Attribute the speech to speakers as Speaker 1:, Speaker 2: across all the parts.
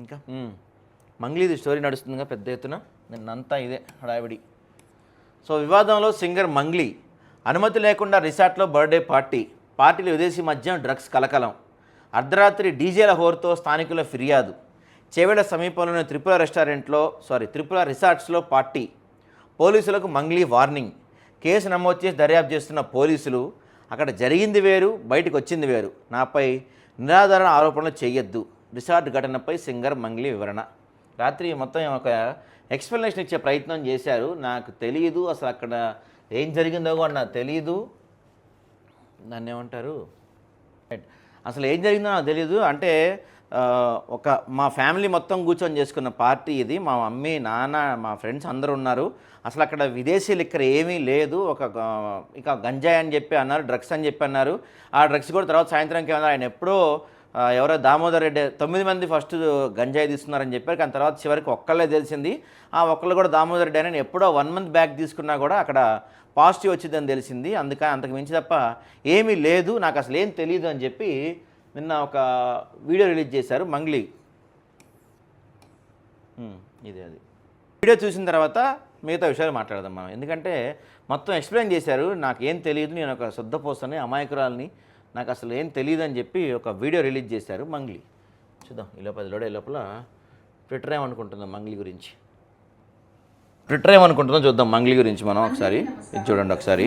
Speaker 1: ఇంకా? మంగ్లీది స్టోరీ నడుస్తుందిగా పెద్ద ఎత్తున. నిన్నంతా ఇదే హడావిడి. సో వివాదంలో సింగర్ మంగ్లీ అనుమతి లేకుండా రిసార్ట్లో బర్త్డే పార్టీ పార్టీలు విదేశీ మద్యం డ్రగ్స్ కలకలం. అర్ధరాత్రి డీజేల హోరుతో స్థానికుల ఫిర్యాదు. చేవెళ్ళ సమీపంలోని త్రిపుర రెస్టారెంట్లో సారీ త్రిపుర రిసార్ట్స్లో పార్టీ. పోలీసులకు మంగ్లీ వార్నింగ్. కేసు నమోదు చేసి దర్యాప్తు చేస్తున్న పోలీసులు అక్కడ జరిగింది వేరు బయటకు వచ్చింది వేరు. నాపై నిరాధారణ ఆరోపణలు చేయొద్దు. రిసార్ట్ ఘటనపై సింగర్ మంగ్లీ వివరణ. రాత్రి మొత్తం ఒక ఎక్స్ప్లెనేషన్ ఇచ్చే ప్రయత్నం చేశారు. నాకు తెలియదు అసలు అక్కడ ఏం జరిగిందో కూడా నాకు తెలియదు దాన్ని ఏమంటారు? అసలు ఏం జరిగిందో నాకు తెలియదు అంటే ఒక మా ఫ్యామిలీ మొత్తం కూర్చొని చేసుకున్న పార్టీ ఇది. మా మమ్మీ నాన్న మా ఫ్రెండ్స్ అందరూ ఉన్నారు. అసలు అక్కడ విదేశీ లిక్కర్ ఏమీ లేదు. ఒక ఇక గంజాయి అని చెప్పి అన్నారు డ్రగ్స్ అని చెప్పి అన్నారు. ఆ డ్రగ్స్ కూడా తర్వాత సాయంత్రంకి ఏమన్నారు ఆయన ఎప్పుడో ఎవరో దామోదర్ రెడ్డి తొమ్మిది మంది ఫస్ట్ గంజాయి తీసుకున్నారని చెప్పారు. కానీ తర్వాత చివరికి ఒక్కళ్ళే తెలిసింది. ఆ ఒక్కళ్ళు కూడా దామోదర్ రెడ్డి అని ఎప్పుడో వన్ మంత్ బ్యాక్ తీసుకున్నా కూడా అక్కడ పాజిటివ్ వచ్చిందని తెలిసింది. అందుకని అంతకు మించి తప్ప ఏమీ లేదు. నాకు అసలు ఏం తెలియదు అని చెప్పి నిన్న ఒక వీడియో రిలీజ్ చేశారు మంగ్లీ. ఇదే అది. వీడియో చూసిన తర్వాత మిగతా విషయాలు మాట్లాడదాం మనం. ఎందుకంటే మొత్తం ఎక్స్ప్లెయిన్ చేశారు. నాకు ఏం తెలియదు నేను ఒక శుద్ధపోసని అమాయకురాలని నాకు అసలు ఏం తెలియదు అని చెప్పి ఒక వీడియో రిలీజ్ చేశారు మంగ్లీ. చూద్దాం ఈ లోపల లోడే లోపల ట్విట్టర్ ఏమనుకుంటుందో మంగ్లీ గురించి. ట్విట్టర్ ఏమనుకుంటుందో చూద్దాం మంగ్లీ గురించి మనం ఒకసారి. ఇది చూడండి ఒకసారి.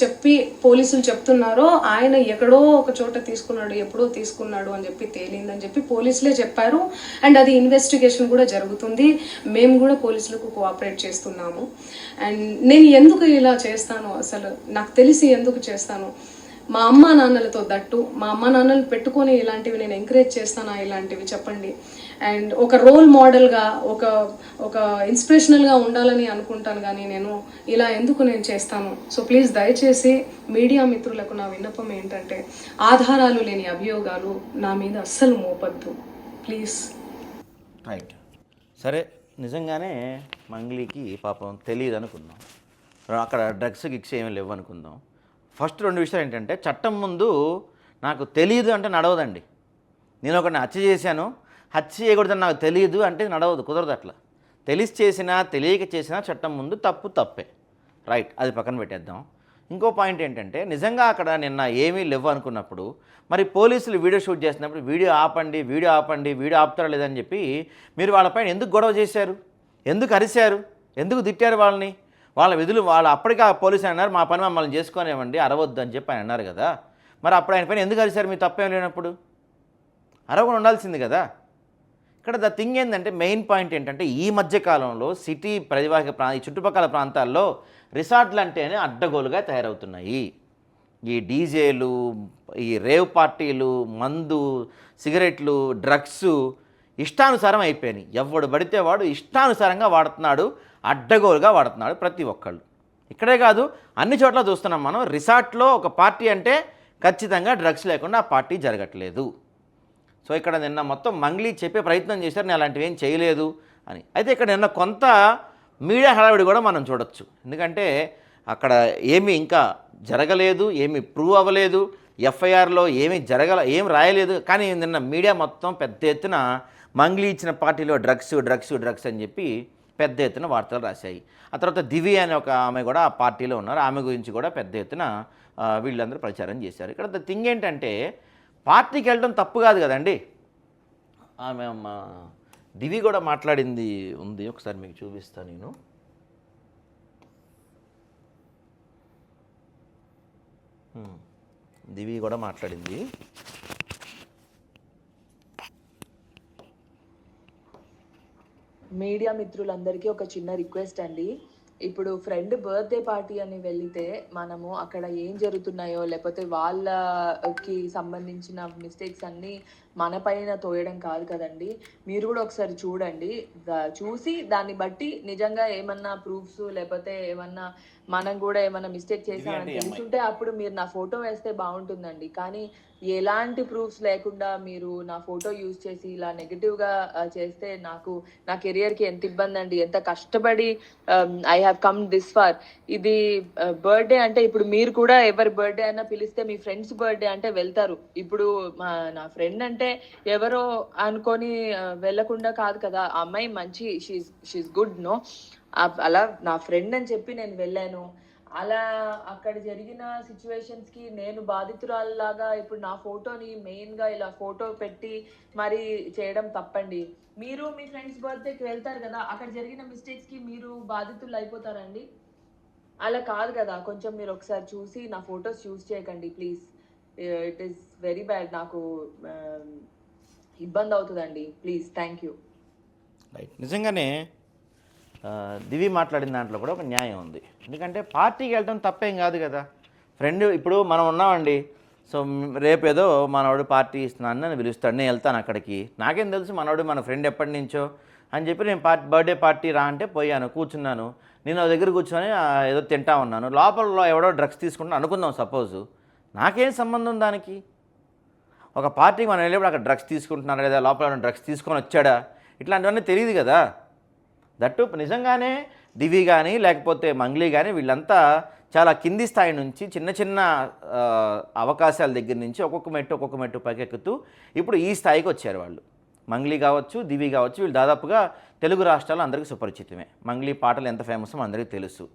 Speaker 2: చెప్పి పోలీసులు చెప్తున్నారో ఆయన ఎక్కడో ఒక చోట తీసుకున్నాడు ఎప్పుడో తీసుకున్నాడు అని చెప్పి తేలిందని చెప్పి పోలీసులే చెప్పారు. అండ్ అది ఇన్వెస్టిగేషన్ కూడా జరుగుతుంది. మేము కూడా పోలీసులకు కోఆపరేట్ చేస్తున్నాము. అండ్ నేను ఎందుకు ఇలా చేస్తాను అసలు? నాకు తెలిసి ఎందుకు చేస్తాను? మా అమ్మ నాన్నలతో దట్టు మా అమ్మ నాన్నలు పెట్టుకొని ఇలాంటివి నేను ఎంకరేజ్ చేస్తానా ఇలాంటివి చెప్పండి. అండ్ ఒక రోల్ మోడల్గా ఒక ఒక ఇన్స్పిరేషనల్గా ఉండాలని అనుకుంటాను కానీ నేను ఇలా ఎందుకు నేను చేస్తాను? సో ప్లీజ్ దయచేసి మీడియా మిత్రులకు నా విన్నపం ఏంటంటే ఆధారాలు లేని అభియోగాలు నా మీద అస్సలు మోపద్దు. ప్లీజ్
Speaker 1: రైట్ సరే నిజంగానే మంగ్లీకి పాపం తెలియదు అనుకుందాం అక్కడ డ్రగ్స్ గిక్స్ ఏమీ లేవు అనుకుందాం ఫస్ట్ రెండు విషయాలు ఏంటంటే చట్టం ముందు నాకు తెలియదు అంటే నడవదండి. నేను ఒకరిని హత్య చేశాను. హత్య చేయకూడదని నాకు తెలియదు అంటే నడవదు కుదరదు అట్లా. తెలిసి చేసినా తెలియక చేసినా చట్టం ముందు తప్పు తప్పే. రైట్ అది పక్కన పెట్టేద్దాం. ఇంకో పాయింట్ ఏంటంటే నిజంగా అక్కడ నిన్న ఏమీ లేవు అనుకున్నప్పుడు మరి పోలీసులు వీడియో షూట్ చేసినప్పుడు వీడియో ఆపండి వీడియో ఆపండి వీడియో ఆపుతారా లేదని చెప్పి మీరు వాళ్ళపైన ఎందుకు గొడవ చేశారు? ఎందుకు అరిశారు? ఎందుకు తిట్టారు వాళ్ళని? వాళ్ళ విధులు వాళ్ళు అప్పటికే ఆ పోలీసు అన్నారు మా పని మమ్మల్ని చేసుకోనివ్వండి అరవద్దు అని చెప్పి ఆయన అన్నారు కదా. మరి అప్పుడు ఆయన పైన ఎందుకు అరిశారు మీ తప్పేం లేనప్పుడు? అరవకుండా ఉండాల్సింది కదా. ఇక్కడ ద థింగ్ ఏంటంటే మెయిన్ పాయింట్ ఏంటంటే ఈ మధ్య కాలంలో సిటీ పరివాహక ప్రా ఈ చుట్టుపక్కల ప్రాంతాల్లో రిసార్ట్లు అంటేనే అడ్డగోలుగా తయారవుతున్నాయి. ఈ డీజేలు ఈ రేవ్ పార్టీలు మందు సిగరెట్లు డ్రగ్స్ ఇష్టానుసారం అయిపోయినాయి. ఎవడు పడితే వాడు ఇష్టానుసారంగా వాడుతున్నాడు. అడ్డగోలుగా వాడుతున్నాడు ప్రతి ఒక్కళ్ళు. ఇక్కడే కాదు అన్ని చోట్ల చూస్తున్నాం మనం రిసార్ట్లో ఒక పార్టీ అంటే ఖచ్చితంగా డ్రగ్స్ లేకుండా ఆ పార్టీ జరగట్లేదు. సో ఇక్కడ నిన్న మొత్తం మంగ్లీ చెప్పే ప్రయత్నం చేశారు నేను అలాంటివి ఏం చేయలేదు అని. అయితే ఇక్కడ నిన్న కొంత మీడియా హడావిడి కూడా మనం చూడొచ్చు. ఎందుకంటే అక్కడ ఏమీ ఇంకా జరగలేదు ఏమీ ప్రూవ్ అవ్వలేదు ఎఫ్ఐఆర్లో ఏమీ జరగల ఏం రాయలేదు. కానీ నిన్న మీడియా మొత్తం పెద్ద ఎత్తున మంగ్లీ ఇచ్చిన పార్టీలో డ్రగ్స్ డ్రగ్స్ డ్రగ్స్ అని చెప్పి పెద్ద ఎత్తున వార్తలు రాశాయి. ఆ తర్వాత దివి అనే ఒక ఆమె కూడా ఆ పార్టీలో ఉన్నారు. ఆమె గురించి కూడా పెద్ద ఎత్తున వీళ్ళందరూ ప్రచారం చేశారు. ఇక్కడ ద థింగ్ ఏంటంటే పార్టీకి వెళ్ళడం తప్పు కాదు కదండి. ఆమె దివి కూడా మాట్లాడింది ఉంది. ఒకసారి మీకు చూపిస్తాను నేను. దివి కూడా మాట్లాడింది.
Speaker 3: మీడియా మిత్రులందరికీ ఒక చిన్న రిక్వెస్ట్ అండి. ఇప్పుడు ఫ్రెండ్ బర్త్డే పార్టీ అని వెళితే మనము అక్కడ ఏం జరుగుతున్నాయో లేకపోతే వాళ్ళకి సంబంధించిన మిస్టేక్స్ అన్నీ మన పైన తోయడం కాదు కదండి. మీరు కూడా ఒకసారి చూడండి. చూసి దాన్ని బట్టి నిజంగా ఏమన్నా ప్రూఫ్స్ లేకపోతే ఏమన్నా మనం కూడా ఏమన్నా మిస్టేక్ చేసామని తెలుసుంటే అప్పుడు మీరు నా ఫోటో వేస్తే బాగుంటుందండి. కానీ ఎలాంటి ప్రూఫ్స్ లేకుండా మీరు నా ఫోటో యూజ్ చేసి ఇలా నెగిటివ్గా చేస్తే నాకు నా కెరియర్కి ఎంత ఇబ్బంది అండి ఎంత కష్టపడి I have come this far. ఇది బర్త్డే అంటే ఇప్పుడు మీరు కూడా ఎవరి బర్త్డే అయినా పిలిస్తే మీ ఫ్రెండ్స్ బర్త్డే అంటే వెళ్తారు. ఇప్పుడు మా నా ఫ్రెండ్ అంటే అంటే ఎవరో అనుకొని వెళ్ళకుండా కాదు కదా. ఆ అమ్మాయి మంచి షీస్ షీస్ గుడ్ నో అలా నా ఫ్రెండ్ అని చెప్పి నేను వెళ్ళాను. అలా అక్కడ జరిగిన సిచ్యువేషన్స్కి నేను బాధితురాల్లాగా ఇప్పుడు నా ఫోటోని మెయిన్గా ఇలా ఫోటో పెట్టి మరి చేయడం తప్పండి. మీరు మీ ఫ్రెండ్స్ బర్త్డేకి వెళ్తారు కదా అక్కడ జరిగిన మిస్టేక్స్కి మీరు బాధితులు అయిపోతారండి? అలా కాదు కదా. కొంచెం మీరు ఒకసారి చూసి నా ఫొటోస్ చూస్ చేయకండి please it is very bad నాకు um, ఇబ్బంది అవుతుందండి. ప్లీజ్ థ్యాంక్ యూ
Speaker 1: రైట్ నిజంగానే దివి మాట్లాడిన దాంట్లో కూడా ఒక న్యాయం ఉంది. ఎందుకంటే పార్టీకి వెళ్ళడం తప్పేం కాదు కదా. ఫ్రెండ్ ఇప్పుడు మనం ఉన్నామండి. సో రేపు ఏదో మనవాడు పార్టీ ఇస్తున్నాను నన్ను పిలుస్తాడు. నేను వెళ్తాను అక్కడికి. నాకేం తెలుసు మనవాడు మన ఫ్రెండ్ ఎప్పటి నుంచో అని చెప్పి నేను పార్టీ బర్త్డే పార్టీ రా అంటే పోయాను కూర్చున్నాను. నేను దగ్గర కూర్చొని ఏదో తింటా ఉన్నాను. లోపల ఎవడో డ్రగ్స్ తీసుకుంటాను అనుకుందాం సపోజు నాకేం సంబంధం దానికి? ఒక పార్టీకి మనం వెళ్ళేప్పుడు అక్కడ డ్రగ్స్ తీసుకుంటున్నాడా లేదా? లోపల డ్రగ్స్ తీసుకొని వచ్చాడా? ఇట్లాంటివన్నీ తెలియదు కదా. దట్టు నిజంగానే దివి కానీ లేకపోతే మంగ్లీ కానీ వీళ్ళంతా చాలా కింది స్థాయి నుంచి చిన్న చిన్న అవకాశాల దగ్గర నుంచి ఒక్కొక్క మెట్టు ఒక్కొక్క మెట్టు పైకెక్కుతూ ఇప్పుడు ఈ స్థాయికి వచ్చారు వాళ్ళు. మంగ్లీ కావచ్చు దివి కావచ్చు వీళ్ళు దాదాపుగా తెలుగు రాష్ట్రాల్లో అందరికీ సుపరిచితమే. మంగ్లీ పాటలు ఎంత ఫేమస్ అందరికీ తెలుసు.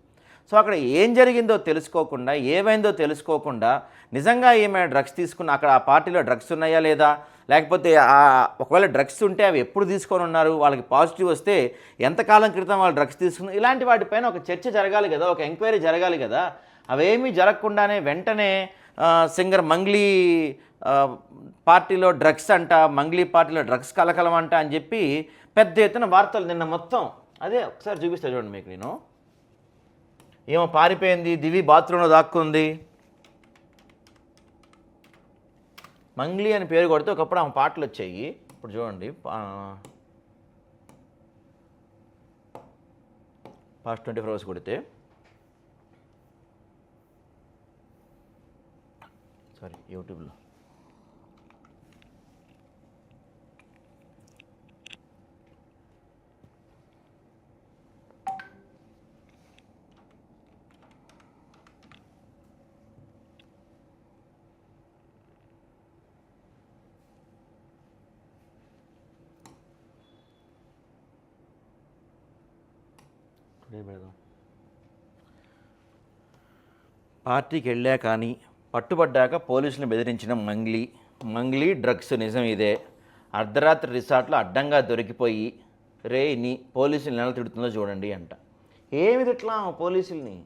Speaker 1: సో అక్కడ ఏం జరిగిందో తెలుసుకోకుండా ఏమైందో తెలుసుకోకుండా నిజంగా ఏమైనా డ్రగ్స్ తీసుకున్న అక్కడ ఆ పార్టీలో డ్రగ్స్ ఉన్నాయా లేదా? లేకపోతే ఒకవేళ డ్రగ్స్ ఉంటే అవి ఎప్పుడు తీసుకొని ఉన్నారు? వాళ్ళకి పాజిటివ్ వస్తే ఎంతకాలం క్రితం వాళ్ళు డ్రగ్స్ తీసుకున్నారు ఇలాంటి వాటిపైన ఒక చర్చ జరగాలి కదా ఒక ఎంక్వైరీ జరగాలి కదా. అవేమీ జరగకుండానే వెంటనే సింగర్ మంగ్లీ పార్టీలో డ్రగ్స్ అంట మంగ్లీ పార్టీలో డ్రగ్స్ కలకలం అంట అని చెప్పి పెద్ద ఎత్తున వార్తలు నిన్న మొత్తం. అదే ఒకసారి చూపిస్తా చూడండి మీకు నేను. ఏమో పారిపోయింది దివి బాత్రూంలో దాక్కుంది. మంగ్లీ అని పేరు కొడితే ఒకప్పుడు ఆమె పాటలు వచ్చాయి. ఇప్పుడు చూడండి పాస్ట్ ట్వంటీ ఫోర్ అవర్స్ కొడితే. సారీ యూట్యూబ్లో. టుడే పార్టీకి వెళ్ళా కానీ పట్టుబడ్డాక పోలీసులను బెదిరించిన మంగ్లీ. మంగ్లీ డ్రగ్స్ నిజం ఇదే. అర్ధరాత్రి రిసార్ట్లో అడ్డంగా దొరికిపోయి రే నీ పోలీసులు నెల తిడుతుందో చూడండి అంట. ఏమి తిట్లా పోలీసుల్ని?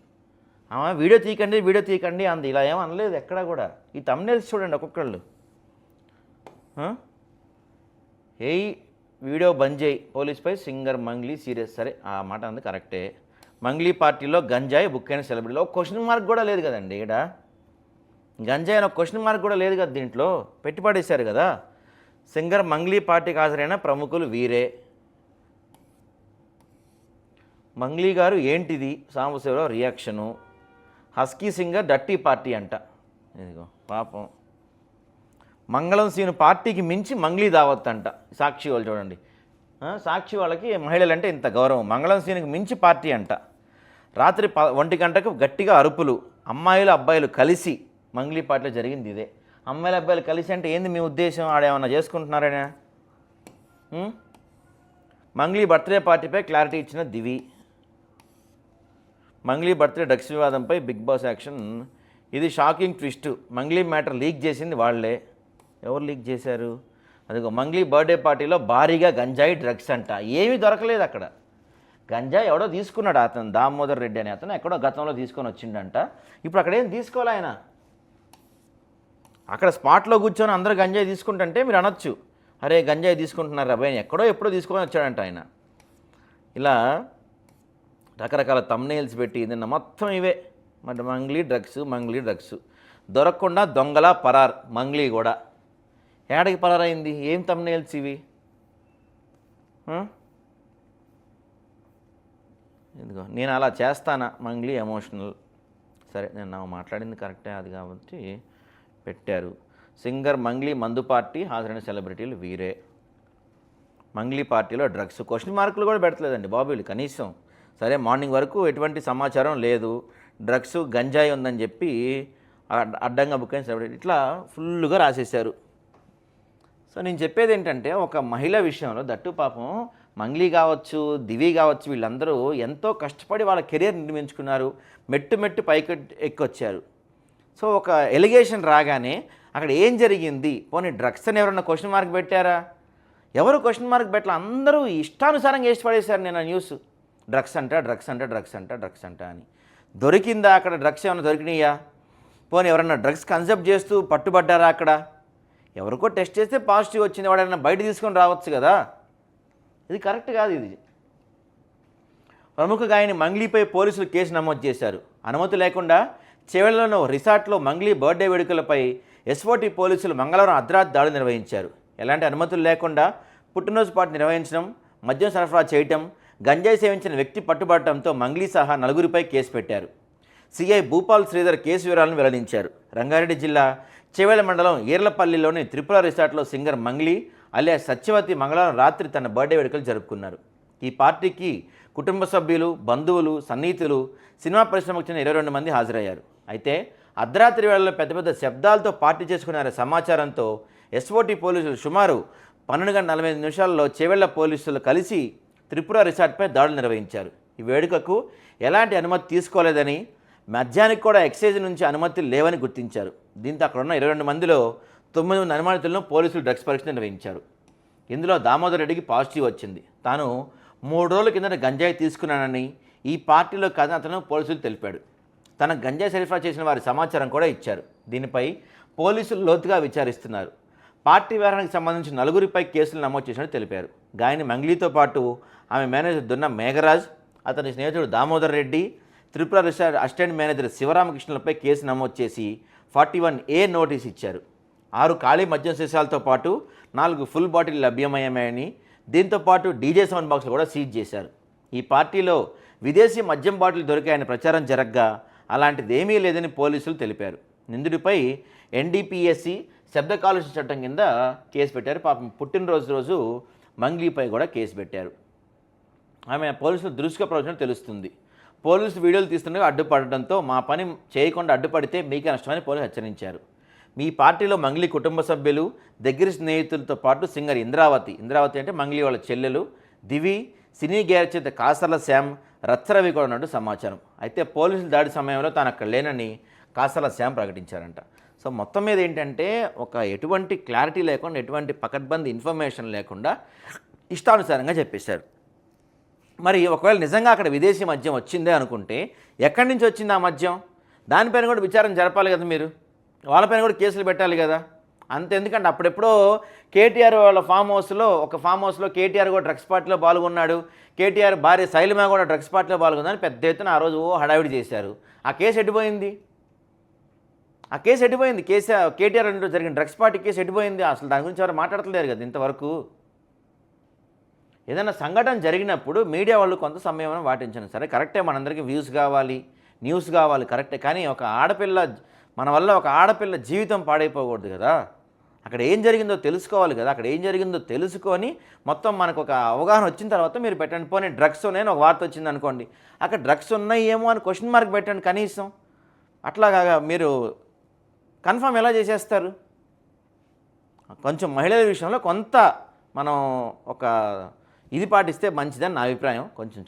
Speaker 1: ఆమె వీడియో తీయకండి వీడియో తీయకండి అంది. ఇలా ఏం అనలేదు ఎక్కడా కూడా. ఈ తమ్నేల్స్ చూడండి ఒక్కొక్కళ్ళు. ఏ వీడియో బంద్ చేయి. పోలీస్పై సింగర్ మంగ్లీ సీరియస్. సరే ఆ మాట అంది కరెక్టే. మంగ్లీ పార్టీలో గంజాయి బుక్ అయిన సెలబ్రిటీలో క్వశ్చన్ మార్క్ కూడా లేదు కదండి ఇక్కడ. గంజాయి అని క్వశ్చన్ మార్క్ కూడా లేదు కదా దీంట్లో. పెట్టిపాడేశారు కదా. సింగర్ మంగ్లీ పార్టీకి హాజరైన ప్రముఖులు వీరే. మంగ్లీ గారు ఏంటిది? సాంబశివరావు రియాక్షను. హస్కీ సింగర్ డట్టి పార్టీ అంట. ఇదిగో పాపం. మంగళం సీను పార్టీకి మించి మంగ్లీ దావత్ అంట సాక్షి వాళ్ళు చూడండి. సాక్షి వాళ్ళకి మహిళలంటే ఇంత గౌరవం. మంగళం సీనుకి మించి పార్టీ అంట. రాత్రి ప ఒంటి గంటకు గట్టిగా అరుపులు. అమ్మాయిలు అబ్బాయిలు కలిసి మంగ్లీ పార్టీలో జరిగింది ఇదే. అమ్మాయిలు అబ్బాయిలు కలిసి అంటే ఏంది మీ ఉద్దేశం? ఆడేమన్నా చేసుకుంటున్నారనే? మంగ్లీ బర్త్డే పార్టీపై క్లారిటీ ఇచ్చిన దివి. మంగ్లీ బర్త్డే డ్రగ్స్ వివాదంపై బిగ్ బాస్ యాక్షన్. ఇది shocking twist. Mangli matter leak చేసింది వాళ్ళే. ఎవరు లీక్ చేశారు? అదిగో మంగ్లీ బర్త్డే పార్టీలో భారీగా గంజాయి డ్రగ్స్ అంట. ఏమీ దొరకలేదు అక్కడ. గంజాయి ఎవడో తీసుకున్నాడు అతను దామోదర్ రెడ్డి అనే. అతను ఎక్కడో గతంలో తీసుకొని వచ్చిండంట. ఇప్పుడు అక్కడ ఏం తీసుకోవాలి ఆయన? అక్కడ స్పాట్లో కూర్చొని అందరూ గంజాయి తీసుకుంటుంటే మీరు అనొచ్చు. అరే గంజాయి తీసుకుంటున్నారు అబ్బాయి ఎక్కడో ఎప్పుడో తీసుకొని వచ్చాడంట ఆయన. ఇలా రకరకాల తమ్నేల్స్ పెట్టి నిన్న మొత్తం ఇవే. మరి మంగ్లీ డ్రగ్స్ మంగ్లీ డ్రగ్స్. దొరకకుండా దొంగల పరార్ మంగ్లీ కూడా. ఏడకి పలరైంది ఏం తమ్నేల్స్ ఇవి? ఇదిగో నేను అలా చేస్తానా? మంగ్లీ ఎమోషనల్ సరే నేను నాకు మాట్లాడింది కరెక్టే అది కాబట్టి పెట్టారు. సింగర్ మంగ్లీ మందు పార్టీ హాజరైన సెలబ్రిటీలు వీరే. మంగ్లీ పార్టీలో డ్రగ్స్ క్వశ్చన్ మార్కులు కూడా పెడతలేదండి బాబులు కనీసం. సరే మార్నింగ్ వరకు ఎటువంటి సమాచారం లేదు. డ్రగ్స్ గంజాయి ఉందని చెప్పి అడ్డంగా బుక్ అయిన సెలబ్రిటీ ఇట్లా ఫుల్గా రాసేశారు. సో నేను చెప్పేది ఏంటంటే ఒక మహిళ విషయంలో దట్టు పాపం మంగ్లీ కావచ్చు దివి కావచ్చు వీళ్ళందరూ ఎంతో కష్టపడి వాళ్ళ కెరీర్ నిర్మించుకున్నారు. మెట్టు మెట్టు పైకి ఎక్కొచ్చారు. సో ఒక ఎలిగేషన్ రాగానే అక్కడ ఏం జరిగింది? పోనీ డ్రగ్స్ అని ఎవరన్నా క్వశ్చన్ మార్క్ పెట్టారా? ఎవరు క్వశ్చన్ మార్క్ పెట్టాల? అందరూ ఇష్టానుసారంగా వేసి పడేశారు నేను ఆ న్యూస్. డ్రగ్స్ అంట డ్రగ్స్ అంట డ్రగ్స్ అంట డ్రగ్స్ అంట అని. దొరికిందా అక్కడ డ్రగ్స్ ఏమైనా దొరికినాయా? పోనీ ఎవరన్నా డ్రగ్స్ కన్సెప్ట్ చేస్తూ పట్టుబడ్డారా అక్కడ? ఎవరికో టెస్ట్ చేస్తే పాజిటివ్ వచ్చింది వాడైనా బయట తీసుకొని రావచ్చు కదా. ఇది కరెక్ట్ కాదు ఇది. ప్రముఖ గాయని మంగ్లీపై పోలీసులు కేసు నమోదు చేశారు. అనుమతి లేకుండా చెవెళ్ళలో రిసార్ట్లో మంగ్లీ బర్త్డే వేడుకలపై ఎస్ఓటి పోలీసులు మంగళవారం అర్ధరాత్రి దాడులు నిర్వహించారు. ఎలాంటి అనుమతులు లేకుండా పుట్టినరోజు పాటు నిర్వహించడం మద్యం సరఫరా చేయటం గంజాయి సేవించిన వ్యక్తి పట్టుబడటంతో మంగ్లీ సహా నలుగురిపై కేసు పెట్టారు. సిఐ భూపాల్ శ్రీధర్ కేసు వివరాలను వెల్లడించారు. రంగారెడ్డి జిల్లా చెవేల మండలం ఈర్లపల్లిలోని త్రిపుర రిసార్ట్లో సింగర్ మంగ్లీ అలియా సత్యవతి మంగళవారం రాత్రి తన బర్త్డే వేడుకలు జరుపుకున్నారు. ఈ పార్టీకి కుటుంబ సభ్యులు బంధువులు సన్నిహితులు సినిమా పరిశ్రమకు చెందిన ఇరవై రెండు మంది హాజరయ్యారు. అయితే అర్ధరాత్రి వేళల్లో పెద్ద పెద్ద శబ్దాలతో పార్టీ చేసుకున్నారనే సమాచారంతో ఎస్ఓటి పోలీసులు సుమారు పన్నెండు గంటల నలభై ఐదు నిమిషాల్లో చేవెళ్ళ పోలీసులు కలిసి త్రిపుర రిసార్ట్పై దాడులు నిర్వహించారు. ఈ వేడుకకు ఎలాంటి అనుమతి తీసుకోలేదని మద్యానికి కూడా ఎక్సైజ్ నుంచి అనుమతులు లేవని గుర్తించారు. దీంతో అక్కడ ఉన్న ఇరవై రెండు మందిలో తొమ్మిది మంది అనుమానితులను పోలీసులు డ్రగ్స్ పరీక్ష నిర్వహించారు. ఇందులో దామోదర్ రెడ్డికి పాజిటివ్ వచ్చింది. తాను మూడు రోజుల కిందట గంజాయి తీసుకున్నానని ఈ పార్టీలో కాదని అతను పోలీసులు తెలిపాడు. తన గంజాయి సరఫరా చేసిన వారి సమాచారం కూడా ఇచ్చారు. దీనిపై పోలీసులు లోతుగా విచారిస్తున్నారు. పార్టీ వ్యవహారానికి సంబంధించి నలుగురిపై కేసులు నమోదు చేసినట్టు తెలిపారు. గాయని మంగ్లీతో పాటు ఆమె మేనేజర్ దున్న మేఘరాజ్ అతని స్నేహితుడు Damodar Reddy Tripura resort assistant manager శివరామకృష్ణులపై case నమోదు చేసి ఫార్టీ వన్ ఏ నోటీస్ ఇచ్చారు. ఆరు ఖాళీ మద్యం సీసాలతో పాటు నాలుగు ఫుల్ బాటిల్ లభ్యమయ్యాయని దీంతో పాటు డీజే సౌండ్ బాక్స్లు కూడా సీజ్ చేశారు. ఈ పార్టీలో విదేశీ మద్యం బాటిల్ దొరికాయని ప్రచారం జరగ్గా అలాంటిది ఏమీ లేదని పోలీసులు తెలిపారు. నిందితుడిపై ఎన్డీపీఎస్సి శబ్ద కాలుష్య చట్టం కింద కేసు పెట్టారు. పాపం పుట్టినరోజు రోజు మంగ్లీపై కూడా కేసు పెట్టారు. ఆమె పోలీసులు దృష్టిగా ప్రవచనం తెలుస్తుంది. పోలీసులు వీడియోలు తీస్తుండగా అడ్డుపడడంతో మా పని చేయకుండా అడ్డుపడితే మీకే నష్టమని పోలీసులు హెచ్చరించారు. మీ పార్టీలో మంగ్లీ కుటుంబ సభ్యులు దగ్గర స్నేహితులతో పాటు సింగర్ ఇంద్రావతి. ఇంద్రావతి అంటే మంగ్లీ వాళ్ళ చెల్లెలు దివి సినీ గ్యారచేత కాసర్ల శ్యామ్ రచ్చరవి కూడా ఉన్నట్టు సమాచారం. అయితే పోలీసులు దాడి సమయంలో తాను అక్కడ లేనని కాసర్ల శ్యామ్ ప్రకటించారంట. సో మొత్తం మీద ఏంటంటే ఒక ఎటువంటి క్లారిటీ లేకుండా ఎటువంటి పకడ్బందీ ఇన్ఫర్మేషన్ లేకుండా ఇష్టానుసారంగా చెప్పేశారు. మరి ఒకవేళ నిజంగా అక్కడ విదేశీ మద్యం వచ్చిందే అనుకుంటే ఎక్కడి నుంచి వచ్చింది ఆ మద్యం? దానిపైన కూడా విచారణ జరపాలి కదా మీరు. వాళ్ళపైన కూడా కేసులు పెట్టాలి కదా. అంత ఎందుకంటే అప్పుడెప్పుడో కేటీఆర్ వాళ్ళ ఫామ్ హౌస్లో ఒక ఫామ్ హౌస్లో కేటీఆర్ కూడా డ్రగ్స్ పార్టీలో పాల్గొన్నాడు. కేటీఆర్ భార్య శైలమ కూడా డ్రగ్స్ పార్టీలో పాల్గొందని పెద్ద ఎత్తున ఆ రోజు ఓ హడావిడి చేశారు. ఆ కేసు ఎడిపోయింది ఆ కేసు ఎడిపోయింది కేసు కేటీఆర్ జరిగిన డ్రగ్స్ పార్టీ కేసు ఎడిపోయింది అసలు దాని గురించి ఎవరు మాట్లాడతలేరు కదా ఇంతవరకు. ఏదైనా సంఘటన జరిగినప్పుడు మీడియా వాళ్ళు కొంత సమయం వాటించండి. సరే కరెక్టే మనందరికీ వ్యూస్ కావాలి న్యూస్ కావాలి కరెక్టే. కానీ ఒక ఆడపిల్ల మన వల్ల ఒక ఆడపిల్ల జీవితం పాడైపోకూడదు కదా. అక్కడ ఏం జరిగిందో తెలుసుకోవాలి కదా. అక్కడ ఏం జరిగిందో తెలుసుకొని మొత్తం మనకు ఒక అవగాహన వచ్చిన తర్వాత మీరు పెట్టండి. పోనీ డ్రగ్స్ ఉన్నాయని ఒక వార్త వచ్చింది అనుకోండి. అక్కడ డ్రగ్స్ ఉన్నాయి ఏమో అని క్వశ్చన్ మార్క్ పెట్టండి కనీసం. అట్లాగా మీరు కన్ఫర్మ్ ఎలా చేసేస్తారు? కొంచెం మహిళల విషయంలో కొంత మనం ఒక ఇది పాటిస్తే మంచిదని నా అభిప్రాయం. కొంచెం